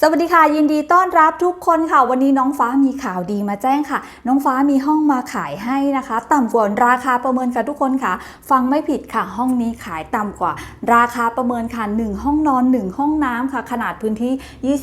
สวัสดีค่ะ ยินดีต้อนรับทุกคนค่ะ วันนี้น้องฟ้ามีข่าวดีมาแจ้งค่ะ น้องฟ้ามีห้องมาขายให้นะคะ ต่ำกว่าราคาประเมินค่ะทุกคนค่ะ ฟังไม่ผิดค่ะ ห้องนี้ขายต่ำกว่า ราคาประเมินค่ะ 1 ห้องนอน 1 ห้องน้ำค่ะ ขนาดพื้นที่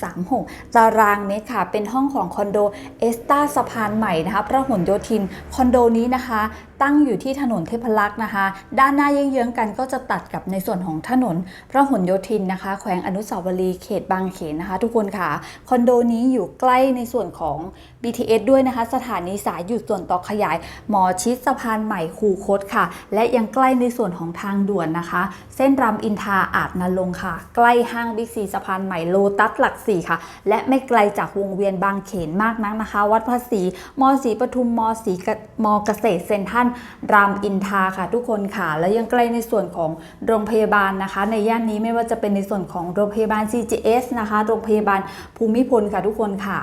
27.36 ตารางเมตรค่ะ เป็นห้องของคอนโดเอสตาสะพานใหม่นะคะพระหลโยธิน คอนโดนี้นะคะ ตั้งอยู่ที่ถนนเทพรักษ์นะคะ ด้านหน้าเยื้องๆกันก็จะตัดกับในส่วนของถนนพระหลโยธินนะคะ แขวงอนุสาวรีย์เขตบางเขนนะคะ ทุกคนค่ะ คอนโดนี้อยู่ใกล้ในส่วนของ BTS ด้วยนะคะ สถานีสายหยุดส่วนต่อขยาย หมอชิดสะพานใหม่คูคตค่ะ และยังใกล้ในส่วนของทางด่วนนะคะ เส้นรามอินทราอาจนรงค่ะ ใกล้ห้างบิ๊กซีสะพานใหม่โลตัสหลักสี่ค่ะ และไม่ไกลจากวงเวียนบางเขนมากนักนะคะ วัดภาษีมศรีปทุมมศรีกะมเกษตรเซนทรัลรามอินทราค่ะทุกคนค่ะ และยังใกล้ในส่วนของโรงพยาบาลนะคะ ในย่านนี้ไม่ว่าจะเป็นในส่วนของโรงพยาบาล CGS นะคะ โรงพยาบาลภูมิพลค่ะทุกคนค่ะ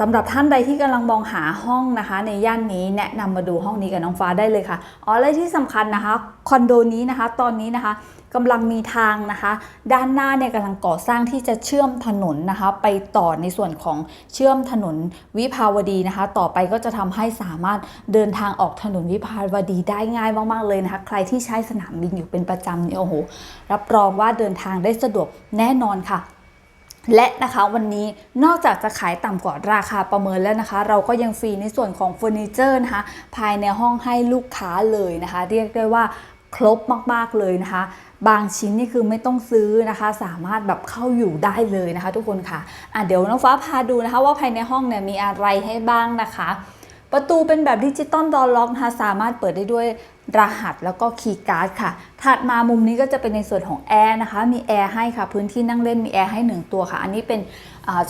สำหรับท่านใดที่กำลังมองหาห้องนะคะ ในย่านนี้แนะนำมาดูห้องนี้กับน้องฟ้าได้เลยค่ะอ๋อและที่สำคัญนะคะคอนโดนี้นะคะ ตอนนี้นะคะกำลังมีทางนะคะ ด้านหน้าเนี่ยกำลังก่อสร้างที่จะเชื่อมถนนนะคะ ไปต่อในส่วนของเชื่อมถนนวิภาวดีนะคะ ต่อไปก็จะทำให้สามารถเดินทางออกถนนวิภาวดีได้ง่ายมาก ๆ เลยนะคะ ใครที่ใช้สนามบินอยู่เป็นประจำเนี่ยโอ้โหรับรองว่าเดินทางได้สะดวกแน่นอนค่ะ และนะคะวันนี้นอกจากจะขายต่ำกว่าราคาประเมินแล้วนะคะ เราก็ยังฟรีในส่วนของเฟอร์นิเจอร์นะคะภายในห้องให้ลูกค้าเลยนะคะ เรียกได้ว่าครบมากๆเลยนะคะ บางชิ้นนี่คือไม่ต้องซื้อนะคะ สามารถแบบเข้าอยู่ได้เลยนะคะ ทุกคนค่ะอะเดี๋ยวน้องฟ้าพาดูนะคะ ว่าภายในห้องเนี่ยมีอะไรให้บ้างนะคะ ประตูเป็นแบบดิจิตอลดอลล็อกนะคะสามารถเปิดได้ด้วยรหัสแล้วก็คีย์การ์ดค่ะ ถัดมามุมนี้ก็จะเป็นในส่วนของแอร์นะคะ มีแอร์ให้ค่ะ พื้นที่นั่งเล่นมีแอร์ให้ 1 ตัวค่ะ อันนี้เป็น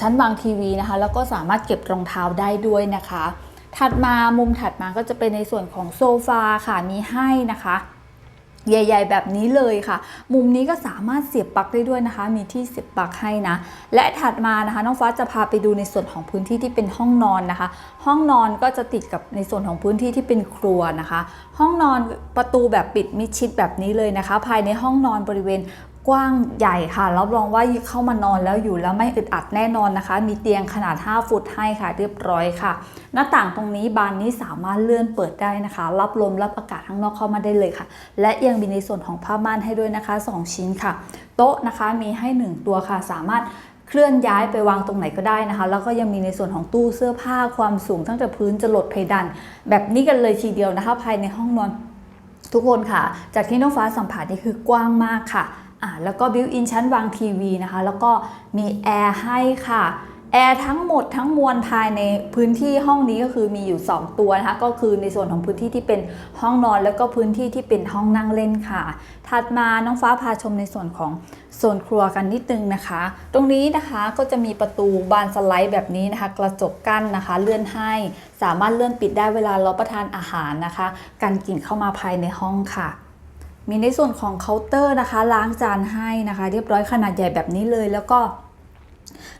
ชั้นวางทีวีนะคะ แล้วก็สามารถเก็บรองเท้าได้ด้วยนะคะ ถัดมามุมถัดมาก็จะเป็นในส่วนของโซฟาค่ะ มีให้นะคะ ใหญ่ ๆ แบบนี้เลยค่ะ มุมนี้ก็สามารถเสียบปลั๊กได้ด้วยนะคะ มีที่เสียบปลั๊กให้นะ และถัดมานะคะน้องฟ้าจะพาไปดูในส่วนของพื้นที่ที่เป็นห้องนอนนะคะ ห้องนอนก็จะติดกับในส่วนของพื้นที่ที่เป็นครัวนะคะ ห้องนอนประตูแบบปิดมิดชิดแบบนี้เลยนะคะ ภายในห้องนอนบริเวณ กว้างใหญ่ค่ะรับรองว่าเข้ามานอนแล้วอยู่แล้วไม่อึดอัดแน่นอนนะคะ มีเตียงขนาด 5 ฟุตให้ค่ะ เรียบร้อยค่ะ หน้าต่างตรงนี้บานนี้สามารถเลื่อนเปิดได้นะคะ รับลมรับอากาศข้างนอกเข้ามาได้เลยค่ะ และยังมีในส่วนของผ้าม่านให้ด้วยนะคะ 2 ชิ้นค่ะ โต๊ะนะคะมีให้ 1 ตัวค่ะ สามารถเคลื่อนย้ายไปวางตรงไหนก็ได้นะคะ แล้วก็ยังมีในส่วนของตู้เสื้อผ้าความสูงตั้งแต่พื้นจะหลดเพดานแบบนี้กันเลยทีเดียวนะคะ ภายในห้องนอนทุกคนค่ะ จากที่น้องฟ้าสัมผัสนี่คือกว้างมากค่ะ อ่าแล้วก็บิวอินชั้นวางทีวีนะคะ แล้วก็มีแอร์ให้ค่ะแอร์ทั้งหมดทั้งมวลภายในพื้นที่ห้องนี้ก็คือมีอยู่ 2 ตัวนะคะ ก็คือในส่วนของพื้นที่ที่เป็นห้องนอน แล้วก็พื้นที่ที่เป็นห้องนั่งเล่นค่ะ ถัดมาน้องฟ้าพาชมในส่วนของโซนครัวกันนิดนึงนะคะ ตรงนี้นะคะก็จะมีประตูบานสไลด์แบบนี้นะคะ กระจกกั้นนะคะ เลื่อนให้สามารถเลื่อนปิดได้เวลาเรับประทานอาหารนะคะกันกลิ่นเข้ามาภายในห้องค่ะ มีในส่วนของเคาน์เตอร์นะคะ ล้างจานให้นะคะ เรียบร้อยขนาดใหญ่แบบนี้เลยแล้วก็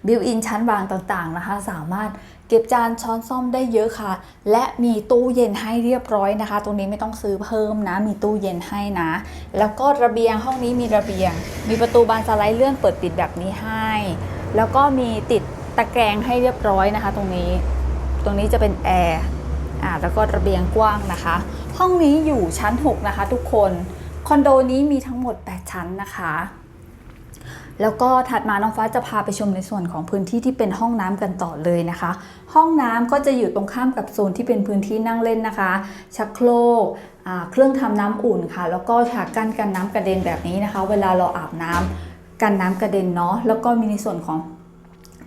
บิวอินชั้นวางต่างๆนะคะ สามารถเก็บจานช้อนซ่อมได้เยอะค่ะ และมีตู้เย็นให้เรียบร้อยนะคะ ตรงนี้ไม่ต้องซื้อเพิ่มนะ มีตู้เย็นให้นะ แล้วก็ระเบียงห้องนี้มีระเบียง มีประตูบานสไลด์เลื่อนเปิดปิดแบบนี้ให้ แล้วก็มีติดตะแกรงให้เรียบร้อยนะคะ ตรงนี้ ตรงนี้จะเป็นแอร์อ่าแล้วก็ระเบียงกว้างนะคะ ห้องนี้อยู่ชั้น 6 นะคะ ทุกคน คอนโดนี้มีทั้งหมด 8 ชั้นนะคะ แล้วก็ถัดมาน้องฟ้าจะพาไปชมในส่วนของพื้นที่ที่เป็นห้องน้ำกันต่อเลยนะคะ ห้องน้ำก็จะอยู่ตรงข้ามกับโซนที่เป็นพื้นที่นั่งเล่นนะคะ ชักโครกเครื่องทำน้ำอุ่นค่ะ แล้วก็ฉากกั้นกันน้ำกระเด็นแบบนี้นะคะ เวลาเราอาบน้ำกันน้ำกระเด็นเนาะแล้วก็มีในส่วนของ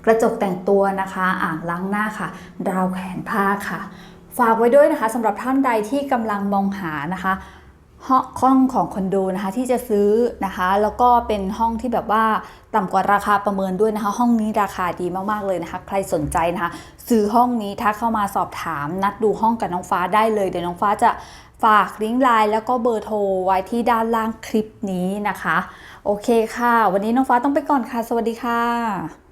กระจกแต่งตัวนะคะ อ่างล้างหน้าค่ะ ราวแขวนผ้าค่ะ ฝากไว้ด้วยนะคะสำหรับท่านใดที่กำลังมองหานะคะ ห้องของคอนโดนะคะที่จะซื้อนะคะ แล้วก็เป็นห้องที่แบบว่าต่ำกว่าราคาประเมินด้วยนะคะ ห้องนี้ราคาดีมากๆเลยนะคะ ใครสนใจนะคะ ซื้อห้องนี้ทักเข้ามาสอบถามนัดดูห้องกับน้องฟ้าได้เลยเดี๋ยวน้องฟ้าจะฝากลิงก์ไลน์แล้วก็เบอร์โทรไว้ที่ด้านล่างคลิปนี้นะคะ โอเคค่ะ วันนี้น้องฟ้าต้องไปก่อนค่ะ สวัสดีค่ะ